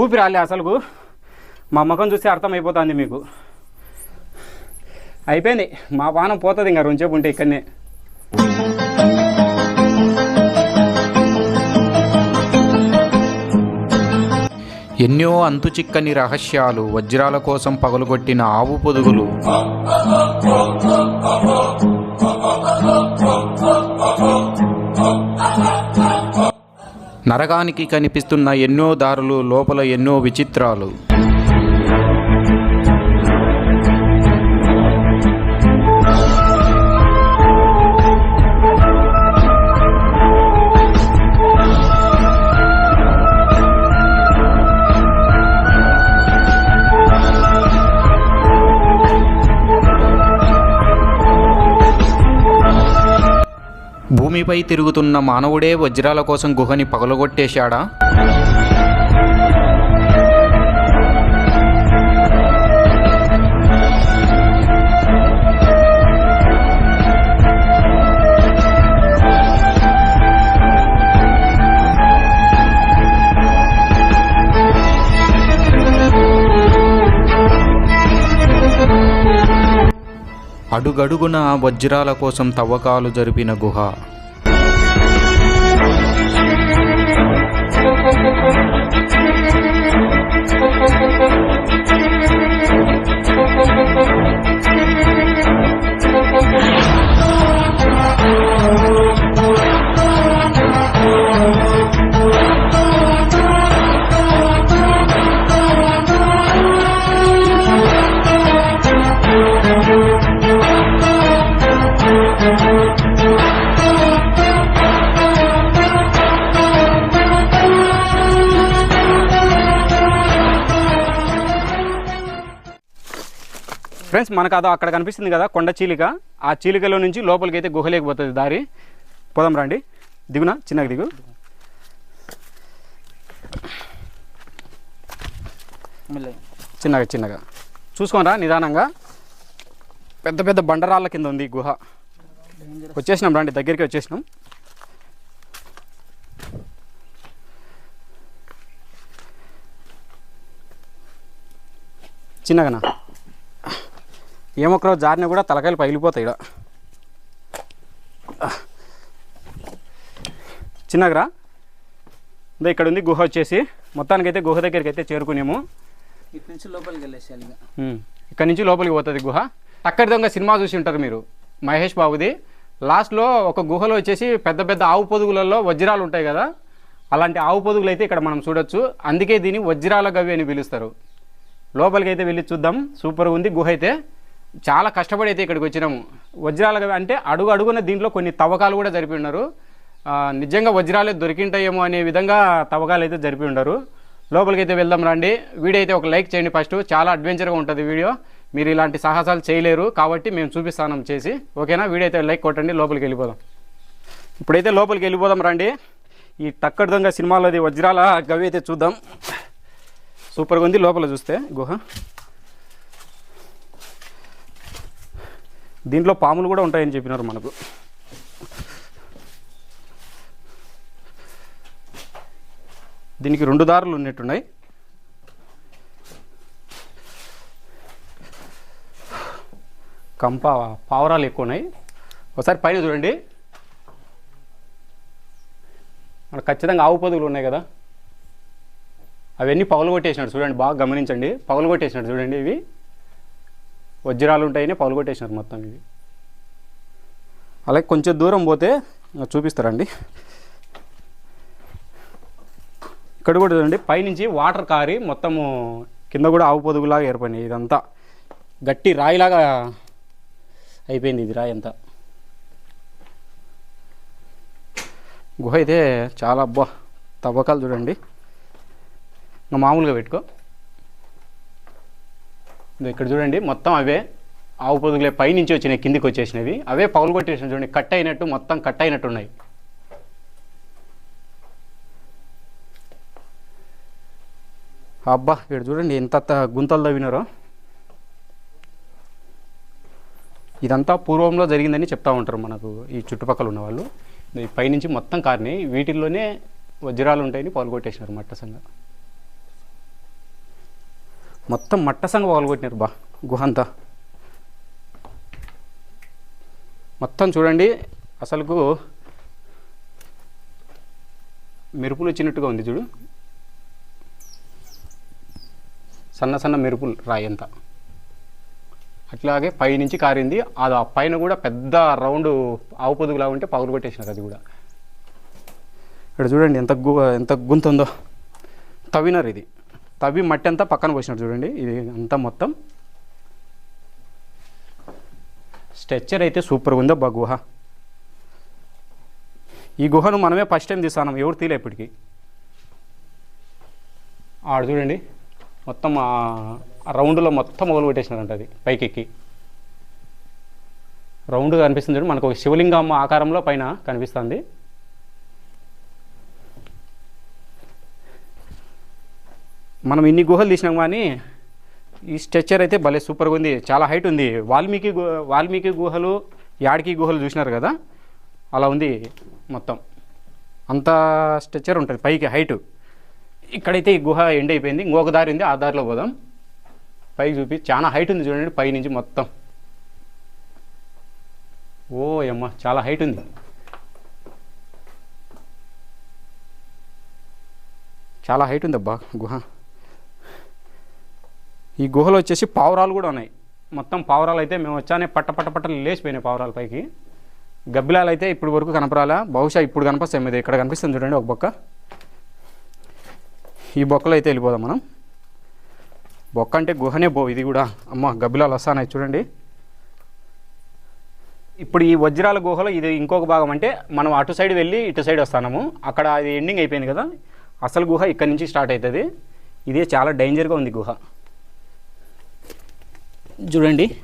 ఊపిరి రాలే అసలు మా ముఖం చూస్తే అర్థమైపోతుంది మీకు. అయిపోయింది. మా పానం పోతుంది ఇంకా రెండుసేపు ఉంటే ఇక్కడనే. ఎన్నో అంతుచిక్కని రహస్యాలు వజ్రాల కోసం పగలుగొట్టిన ఆవు పొదుగులు. నరకానికి కనిపిస్తున్న ఎన్నో దారులు లోపల ఎన్నో విచిత్రాలు. భూమిపై తిరుగుతున్న మానవుడే వజ్రాల కోసం గుహని పగలగొట్టేశాడా? అడుగడుగున వజ్రాల కోసం తవ్వకాలు జరిపిన గుహ. Thank you. ఫ్రెండ్స్ మనకు అదో అక్కడ కనిపిస్తుంది కదా కొండ చీలిక. ఆ చీలికలో నుంచి లోపలికి అయితే గుహలోకి పోతుంది దారి. పోదాం రండి. దిగునా? చిన్నగా దిగు. చిన్నగా చిన్నగా. చూసుకోనరా నిదానంగా. పెద్ద పెద్ద బండరాళ్ళ కింద ఉంది గుహ. వచ్చేసినాం రండి దగ్గరికి వచ్చేసినాం. చిన్నగానా? ఏమొక్కరో జారిన కూడా తలకాయలు పగిలిపోతాయి ఇక్కడ చిన్నగరా? ఇదో ఇక్కడ ఉంది గుహ వచ్చేసి. మొత్తానికైతే గుహ దగ్గరికి అయితే చేరుకునేము. ఇటు నుంచి లోపలికి ఉమ్. ఇక్కడ నుంచి లోపలికి పోతుంది గుహ. టక్కరి దొంగ సినిమా చూసి ఉంటారు మీరు మహేష్ బాబుది. లాస్ట్లో ఒక గుహలో వచ్చేసి పెద్ద పెద్ద ఆవు పొదుగులలో వజ్రాలు ఉంటాయి కదా అలాంటి ఆవు పొదుగులు అయితే ఇక్కడ మనం చూడొచ్చు. అందుకే దీన్ని వజ్రాల గవి అని పిలుస్తారు. లోపలికి అయితే వెళ్ళి చూద్దాం. సూపర్గా ఉంది గుహ అయితే. చాలా కష్టపడి అయితే ఇక్కడికి వచ్చినాము వజ్రాలు అంటే అడుగు అడుగున దీంట్లో కొన్ని తవ్వకాలు కూడా జరిపి ఉన్నారు. నిజంగా వజ్రాలే దొరికింటాయేమో అనే విధంగా తవ్వకాలు అయితే జరిపి ఉండరు లోపలికి అయితే వెళ్దాం రండి. వీడియో అయితే ఒక లైక్ చేయండి ఫస్ట్. చాలా అడ్వెంచర్గా ఉంటుంది వీడియో. మీరు ఇలాంటి సాహసాలు చేయలేరు కాబట్టి మేము చూపిస్తానం చేసి. ఓకేనా? వీడియో అయితే లైక్ కొట్టండి లోపలికి వెళ్ళిపోదాం. ఇప్పుడైతే లోపలికి వెళ్ళిపోదాం రండి. ఈ టక్కడి దొంగ సినిమాలోది వజ్రాల గవి అయితే చూద్దాం. సూపర్గా ఉంది లోపల చూస్తే గుహ. దీంట్లో పాములు కూడా ఉంటాయని చెప్పినారు మనకు. దీనికి రెండు దారులు ఉన్నట్టున్నాయి. కంప పావురాలు ఎక్కువ ఉన్నాయి ఒకసారి పైన చూడండి. మన ఖచ్చితంగా ఆవు పొదుగులు ఉన్నాయి కదా. అవన్నీ పగలు కొట్టేసినాడు. చూడండి బాగా గమనించండి. పగలు కొట్టేసినాడు. చూడండి ఇవి. వజ్రాలు ఉంటాయని పగలు కొట్టేసినారు మొత్తం ఇవి. అలాగే కొంచెం దూరం పోతే చూపిస్తారండి. ఇక్కడ కూడా చూడండి పైనుంచి వాటర్ కారి మొత్తము కింద కూడా ఆవు పొదుగులాగా ఏర్పడినాయి. ఇదంతా గట్టి రాయిలాగా అయిపోయింది ఇది రాయి అంతా. గుహ అయితే చాలా అబ్బా తవ్వకాలు చూడండి. ఇంకా మామూలుగా పెట్టుకో. ఇక్కడ చూడండి మొత్తం అవే ఆవు పొదుగులే పైనుంచి వచ్చినాయి కిందికి వచ్చేసినవి. అవే పగులు కొట్టేసిన చూడండి కట్ అయినట్టు మొత్తం కట్ అయినట్టు ఉన్నాయి. అబ్బా ఇక్కడ చూడండి ఎంత గుంతలు తవ్వినారో. ఇదంతా పూర్వంలో జరిగిందని చెప్తా ఉంటారు మనకు ఈ చుట్టుపక్కల ఉన్న వాళ్ళు. ఈ పైనుంచి మొత్తం కారినాయి. వీటిల్లోనే వజ్రాలు ఉంటాయని పాల్గొట్టేసినారు మట్టసంగా మొత్తం మట్టసంగా పగలగొట్టినారు బా గుహ అంతా మొత్తం చూడండి అసలుకు మెరుపులు వచ్చినట్టుగా ఉంది చూడు. సన్న సన్న మెరుపులు రాయి అంతా అట్లాగే పైనుంచి కారింది అది ఆ పైన కూడా పెద్ద రౌండ్ ఆవు పొదుగులా ఉంటే పగులు కొట్టేసినారు అది కూడా. ఇక్కడ చూడండి ఎంత గు ఎంత గుంత ఉందో తవ్వినారు ఇది. తవ్వి మట్టి అంతా పక్కన పోసినట్టు చూడండి. ఇది అంతా మొత్తం. స్ట్రక్చర్ అయితే సూపర్గా ఉందో బా గుహ. ఈ గుహను మనమే ఫస్ట్ టైం తీస్తున్నాం ఎవరు తీలే ఇప్పటికి? ఆడ చూడండి. మొత్తం రౌండ్లో మొత్తం మొదలు పెట్టేసినారంట అది పైకెక్కి. రౌండ్గా కనిపిస్తుంది చూడండి మనకు ఒక శివలింగం ఆకారంలో పైన కనిపిస్తుంది. మనం ఇన్ని గుహలు తీసినాం కానీ ఈ స్ట్రక్చర్ అయితే భలే సూపర్గా ఉంది. చాలా హైట్ ఉంది. వాల్మీకి వాల్మీకి గుహలు యాడికి గుహలు చూసినారు కదా? అలా ఉంది మొత్తం. అంత స్ట్రక్చర్ ఉంటుంది పైకి హైట్. ఇక్కడైతే ఈ గుహ ఎండ్ అయిపోయింది. ఇంకొక దారి ఉంది ఆ దారిలో పోదాం. పైకి చూపి చాలా హైట్ ఉంది చూడండి పై నుంచి మొత్తం. ఓ అమ్మ చాలా హైట్ ఉంది. చాలా హైట్ ఉంది అబ్బా గుహ. ఈ గుహలో వచ్చేసి పావురాలు కూడా ఉన్నాయి. మొత్తం పావురాలు అయితే మేము వచ్చానే పట్ట పట్ట పట్టలు లేచిపోయినాయి పావురాల పైకి. గబ్బిలాలు అయితే ఇప్పుడు వరకు కనపరాలా బహుశా ఇప్పుడు కనిపిస్తాయి మీద. ఇక్కడ కనిపిస్తుంది చూడండి ఒక బొక్క. ఈ బొక్కలో అయితే వెళ్ళిపోదాం మనం. బొక్క అంటే గుహనే బో ఇది కూడా. అమ్మ గబ్బిలాలు వస్తానాయి చూడండి. ఇప్పుడు ఈ వజ్రాల గుహలో ఇది ఇంకొక భాగం అంటే మనం అటు సైడ్ వెళ్ళి ఇటు సైడ్ వస్తాము అక్కడ అది ఎండింగ్ అయిపోయింది కదా. అసలు గుహ ఇక్కడ నుంచి స్టార్ట్ అవుతుంది. ఇదే చాలా డేంజర్గా ఉంది గుహ. చూడండి.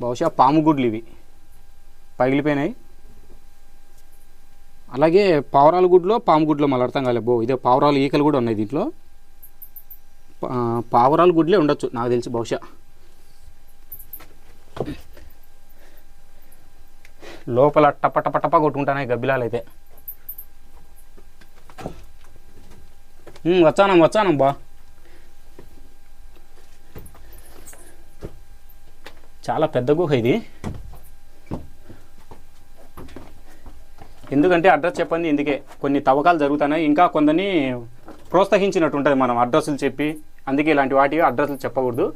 బహుశా పాము గుడ్లు ఇవి. పగిలిపోయినాయి. అలాగే పావురాల గుడ్లో పాము గుడ్లో మళ్ళీ అర్థం కాలేదు బో ఇదే పావురాలు ఈకలు కూడా ఉన్నాయి దీంట్లో. పా- పావురాల గుడ్లే ఉండొచ్చు నాకు తెలిసి బహుశా. లోపల టప టప టప కొట్టుకుంటానే గబ్బిలాలు అయితే. వచ్చానం వచ్చానం బా. చాలా పెద్ద గుహ ఇది. ఎందుకంటే అడ్రస్ చెప్పండి ఇందుకే. కొన్ని తవ్వకాలు జరుగుతున్నాయి. ఇంకా కొందరిని ప్రోత్సహించినట్టు ఉంటుంది మనం అడ్రస్లు చెప్పి. అందుకే ఇలాంటి వాటి అడ్రస్లు చెప్పకూడదు.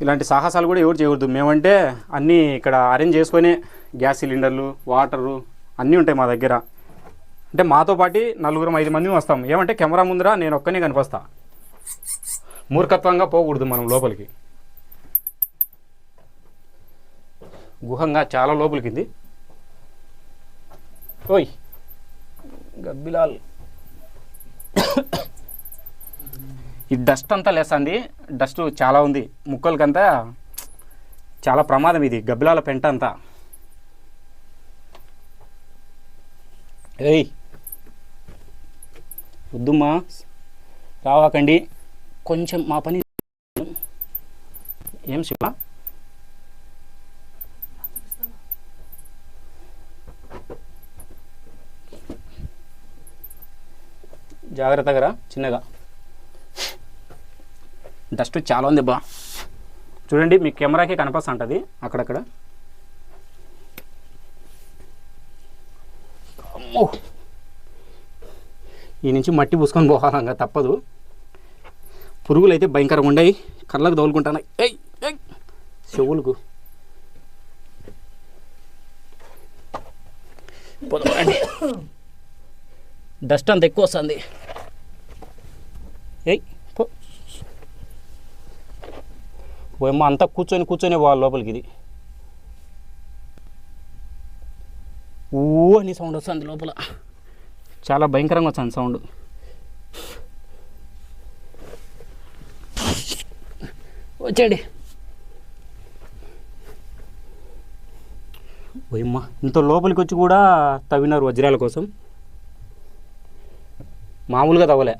ఇలాంటి సాహసాలు కూడా ఎవరు చేయకూడదు. మేమంటే అన్నీ ఇక్కడ అరేంజ్ చేసుకునే గ్యాస్ సిలిండర్లు వాటరు అన్నీ ఉంటాయి మా దగ్గర. అంటే మాతో పాటు నలుగురం ఐదు మంది వస్తాం. ఏమంటే కెమెరా ముందర నేను ఒక్కనే కనిపిస్తా. మూర్ఖత్వంగా పోకూడదు మనం లోపలికి. గుహంగా చాలా లోపలికింది. ఓయ్ గబ్బిలాల్ ఈ డస్ట్ అంతా లేస్తుంది. డస్ట్ చాలా ఉంది. ముక్కలకంతా చాలా ప్రమాదం ఇది. గబ్బిలాల పెంట అంతా. ఏయ్ వద్దుమ్మా. రావాకండి. కొంచెం మా పని ఏం శివ? జాగ్రత్తగా రా చిన్నగా. డస్ట్ చాలా ఉంది బా. చూడండి మీ కెమెరాకి కనపస్తా ఉంటుంది అక్కడక్కడ. అమ్మో! ఈ నుంచి మట్టి పూసుకొని పోవాలంగా తప్పదు. పురుగులు అయితే భయంకరంగా ఉండయి కళ్ళకు తోలుకుంటున్నాయి ఏయ్ ఏయ్! చెవులకు. డస్ట్ అంత ఎక్కువ వస్తుంది. ఏయ్ పోయమ్మ అంతా కూర్చొని కూర్చొని పోవాలి లోపలికి ఇది. ఊ అని సౌండ్ వస్తుంది లోపల. చాలా భయంకరంగా వస్తుంది సౌండ్ వచ్చేయండి. పోయమ్మ ఇంత లోపలికి వచ్చి కూడా తవ్వినారు వజ్రాల కోసం. మామూలుగా తవ్వలే.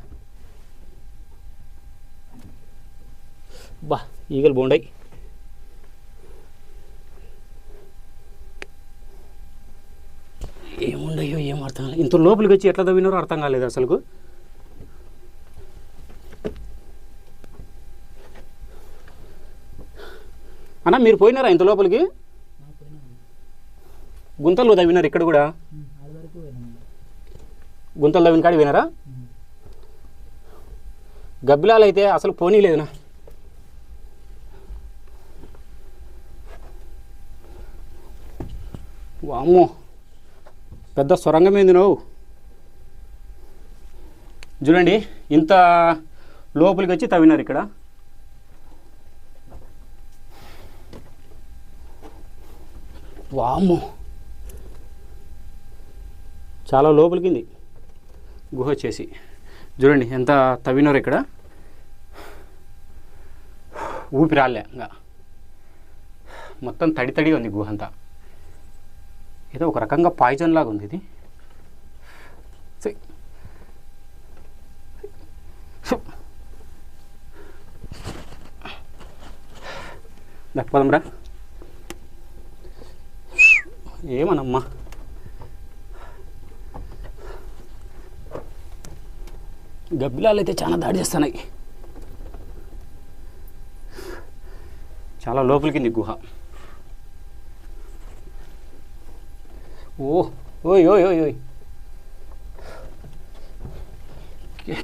బా ఈగలు బోండాయి. ఏముండయో ఏం అర్థం కాలేదు ఇంత లోపలికి వచ్చి ఎట్లా తవ్వినారో అర్థం కాలేదు అసలు అన్న మీరు పోయినారా ఇంత లోపలికి? గుంతలు తవ్వినారు ఇక్కడ కూడా. గుంతలు తవ్విన కాడి వినారా గబ్బిలాలు అయితే అసలు పోనీలేదునా. వామ్మో. పెద్ద సొరంగమైంది నువ్వు? చూడండి ఇంత లోపలికి వచ్చి తవ్వినారు ఇక్కడ. వామ్మో. చాలా లోపలికింది. గుహ వచ్చేసి చూడండి ఎంత తవ్వినారు ఇక్కడ. ఊపిరాలే ఇంకా. మొత్తం తడి తడిగా ఉంది గుహ అంతా. ఏదో ఒక రకంగా పాయిజన్ లాగా ఉంది ఇది. దక్కపోదాంరా ఏమనమ్మా. గబ్బిలాలు అయితే చాలా దాడి చేస్తున్నాయి. చాలా లోపలికింది గుహ. ఓ ఓయ్ ఓయ్ ఓయ్ ఓయ్.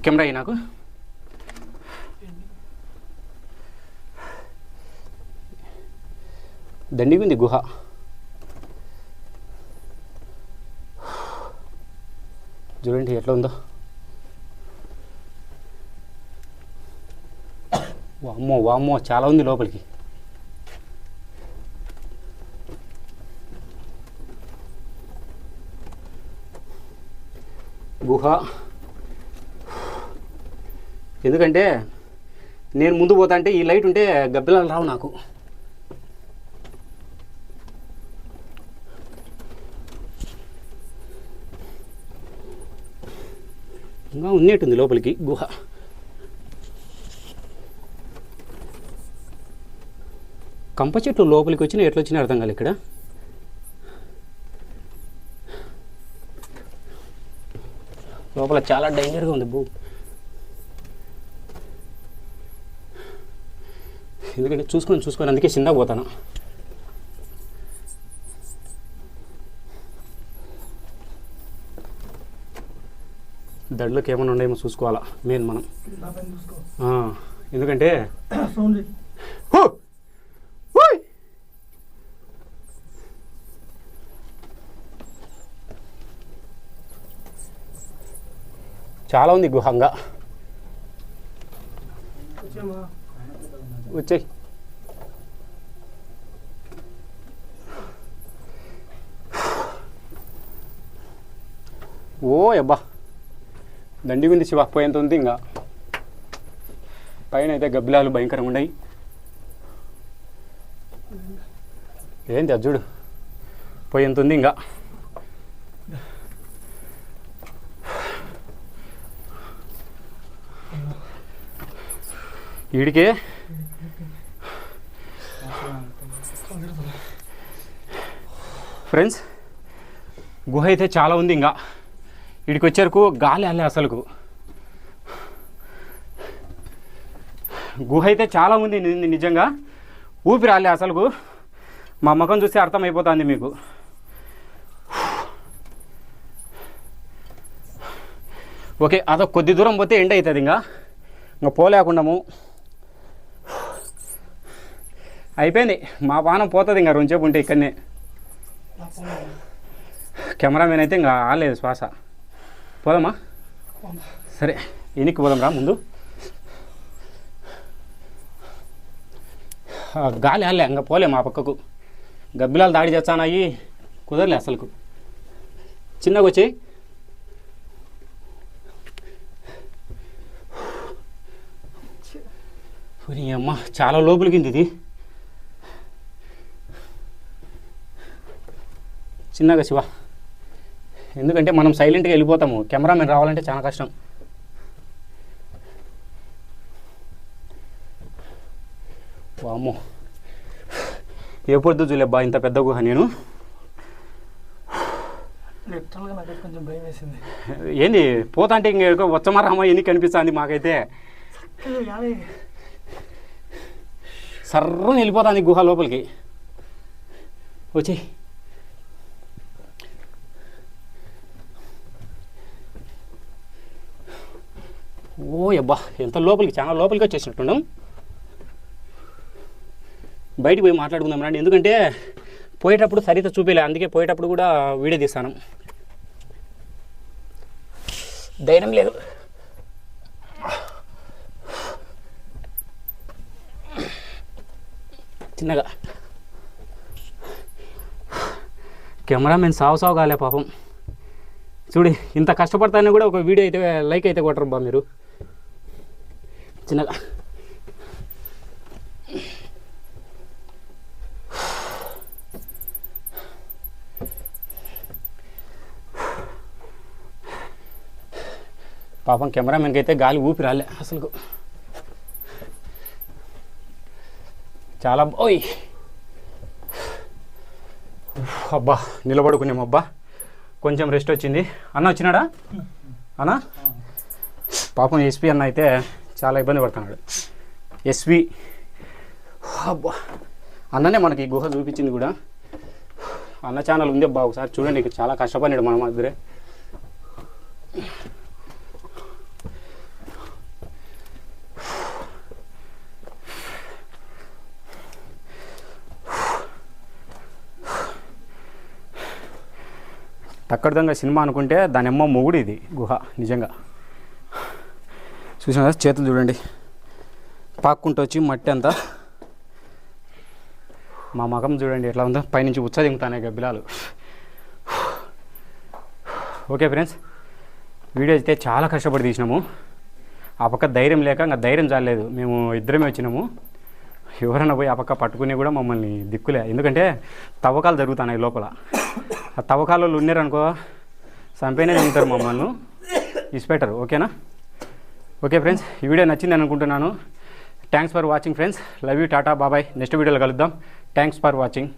కెమెరా అయ్యి నాకు. దండిగా ఉంది గుహ. చూడండి ఎట్లా ఉందో. వామ్మో వామ్మో చాలా ఉంది లోపలికి. గుహ. ఎందుకంటే నేను ముందు పోతా అంటే ఈ లైట్ ఉంటే గబ్బిలాలు రావు నాకు. ఇంకా ఉన్నట్టుంది లోపలికి గుహ. కంప చెట్లు లోపలికి వచ్చినా ఎట్లొచ్చినా అర్థం కాదు ఇక్కడ. లోపల చాలా డేంజర్గా ఉంది భూ. ఎందుకంటే చూసుకొని చూసుకొని అందుకే చిన్నగా పోతాను. దడ్లోకి ఏమైనా ఉన్నాయేమో చూసుకోవాలా మెయిన్ మనం. ఎందుకంటే చాలా ఉంది గుహంగా వచ్చాయి. ఓ అబ్బా దండిగా ఉంది శివ పోయేంత ఉంది ఇంకా. పైన అయితే గబ్బిలాలు భయంకరంగా ఉన్నాయి. ఏంటి అది చూడు? పోయేంత ఉంది ఇంకా. వీడికే ఫ్రెండ్స్ గుహ అయితే చాలా ఉంది ఇంకా. వీడికి వచ్చేరకు గాలి అల్లే అసలుకు. గుహ అయితే చాలా ఉంది నిజంగా. ఊపిరి అల్లే అసలుకు. మా ముఖం చూస్తే అర్థమైపోతుంది మీకు. ఓకే అదో కొద్ది దూరం పోతే ఎండ్ అవుతుంది ఇంకా. ఇంకా పోలేకుండాము. అయిపోయింది. మా పానం పోతుంది ఇంకా రెండుసేపు ఉంటే ఇక్కడనే. కెమెరామెన్ అయితే ఇంకా ఆలేదు శ్వాస. పోదామా? సరే ఎనికి పోదాం రా ముందు. గాలి ఆలే ఇంకా పోలే మా పక్కకు. గబ్బిలాలు దాడి చేస్తానయ్యి కుదరలే అసలుకు. చిన్నగా వచ్చి అమ్మ చాలా లోపలికింది ఇది. చిన్నగా శివ. ఎందుకంటే మనం సైలెంట్గా వెళ్ళిపోతాము. కెమెరామెన్ రావాలంటే చాలా కష్టం. వామ్మో. ఏ పొద్దు చూలేబ్బా ఇంత పెద్ద గుహ నేను. లిటరల్గా నాకు కొంచెం భయం వేసింది. ఏంది? పోతా అంటే ఇంక వచ్చమారామా ఎన్ని కనిపిస్తుంది మాకైతే? సర్రం వెళ్ళిపోతుంది గుహ లోపలికి. వచ్చి ఓ అబ్బా ఎంత లోపలికి చాలా లోపలికి వచ్చేసినట్టున్నాం. బయటికి పోయి మాట్లాడుకుందాం రండి. ఎందుకంటే పోయేటప్పుడు సరిత చూపేలే అందుకే పోయేటప్పుడు కూడా వీడియో తీస్తాను. ధైర్యం లేదు. చిన్నగా. కెమెరా మేము సావు సావు కాలే పాపం. చూడు ఇంత కష్టపడతానే కూడా ఒక వీడియో అయితే లైక్ అయితే కొట్టరు బా మీరు. చిన్నగా పాపం కెమెరామెన్కి అయితే గాలి ఊపి రాలే అసలు చాలా ఓయ్ అబ్బా నిలబడుకున్నాం అబ్బా కొంచెం రెస్ట్ వచ్చింది. అన్న వచ్చినాడా? అన్న? పాపం ఎస్పీ అన్న అయితే చాలా ఇబ్బంది పడుతున్నాడు. ఎస్వి అబ్బా. అన్ననే మనకి ఈ గుహ చూపించింది కూడా. అన్న ఛానల్ ఉంది అబ్బా ఒకసారి చూడండి ఇక చాలా కష్టపడినాడు మన దగ్గరే తక్కడిదంగా సినిమా అనుకుంటే దాని అమ్మ మొగుడు ఇది గుహ నిజంగా. చూసిన చేతులు చూడండి. పాక్కుంటూ వచ్చి మట్టి అంతా. మా మగం చూడండి ఎట్లా ఉందో పైనుంచి ఉచ్చ దిగుతానే గబ్బిలాలు. ఓకే ఫ్రెండ్స్ వీడియో అయితే చాలా కష్టపడి తీసినాము. ఆ పక్క ధైర్యం లేక ఇంకా ధైర్యం చాలేదు మేము ఇద్దరమే వచ్చినాము. ఎవరైనా పోయి ఆ పక్క పట్టుకుని కూడా మమ్మల్ని దిక్కులే. ఎందుకంటే తవ్వకాలు జరుగుతున్నాయి లోపల. ఆ తవ్వకాలలో ఉన్నారనుకో చంపేనే తింటారు మమ్మల్ని. ఇసిపెట్టరు ఓకేనా? ఓకే ఫ్రెండ్స్ ఈ వీడియో నచ్చింది అనుకుంటున్నాను. Thanks for watching friends love you tata bye bye next వీడియోలో కలుద్దాం. Thanks for watching